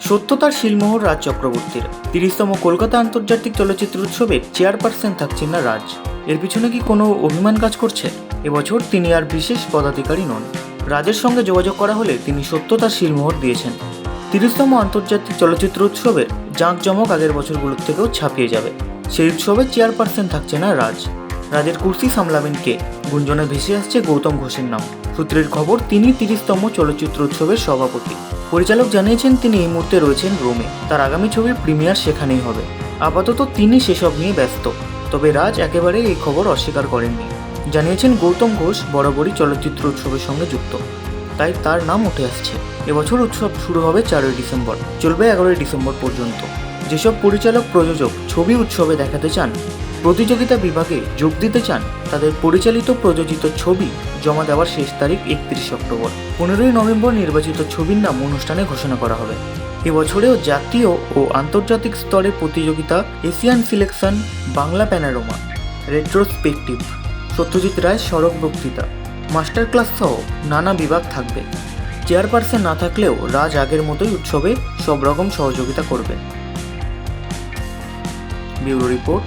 সত্যতার শিলমোহর রাজ চক্রবর্তীর। তিরিশতম কলকাতা আন্তর্জাতিক চলচ্চিত্র উৎসবের চেয়ারপারসন থাকছেন না রাজ। এর পিছনে কি কোনো অভিমান কাজ করছে? এবছর তিনি আর বিশেষ পদাধিকারী নন। রাজের সঙ্গে যোগাযোগ করা হলে তিনি সত্যতার শিলমোহর দিয়েছেন। তিরিশতম আন্তর্জাতিক চলচ্চিত্র উৎসবের জাঁকজমক আগের বছরগুলোর থেকেও ছাপিয়ে যাবে। সেই উৎসবে চেয়ারপারসন থাকছে না রাজ। রাজের কুর্সি সামলাবেন কে? গুঞ্জনে ভেসে আসছে গৌতম ঘোষের নাম। সূত্রের খবর, তিনি তিরিশতম চলচ্চিত্র উৎসবের সভাপতি। পরিচালক জানিয়েছেন তিনি এই মুহূর্তে রয়েছেন রোমে। তার আগামী ছবির প্রিমিয়ার সেখানেই হবে। আপাতত তিনি সেসব নিয়ে ব্যস্ত। তবে রাজ একেবারে এই খবর অস্বীকার করেননি। জানিয়েছেন গৌতম ঘোষ বরাবরই চলচ্চিত্র উৎসবের সঙ্গে যুক্ত। তাই তার নাম উঠে আসছে। এবছর উৎসব শুরু হবে চারই ডিসেম্বর। চলবে এগারোই ডিসেম্বর পর্যন্ত। যেসব পরিচালক, প্রযোজক ছবি উৎসবে দেখাতে চান প্রতিযোগিতা বিভাগে যোগ দিতে চান তাদের পরিচালিত প্রযোজিত ছবি জমা দেওয়ার শেষ তারিখ একত্রিশ অক্টোবর। পনেরোই নভেম্বর নির্বাচিত ছবির নাম অনুষ্ঠানে ঘোষণা করা হবে। এবছরেও জাতীয় ও আন্তর্জাতিক স্তরে প্রতিযোগিতা Asian selection, Bangla panorama, retrospective, Satyajit Ray সড়ক বক্তৃতা মাস্টার ক্লাস সহ নানা বিভাগ থাকবে। চেয়ারপারসন না থাকলেও রাজ আগের মতোই উৎসবে সব রকম সহযোগিতা করবে। Bureau report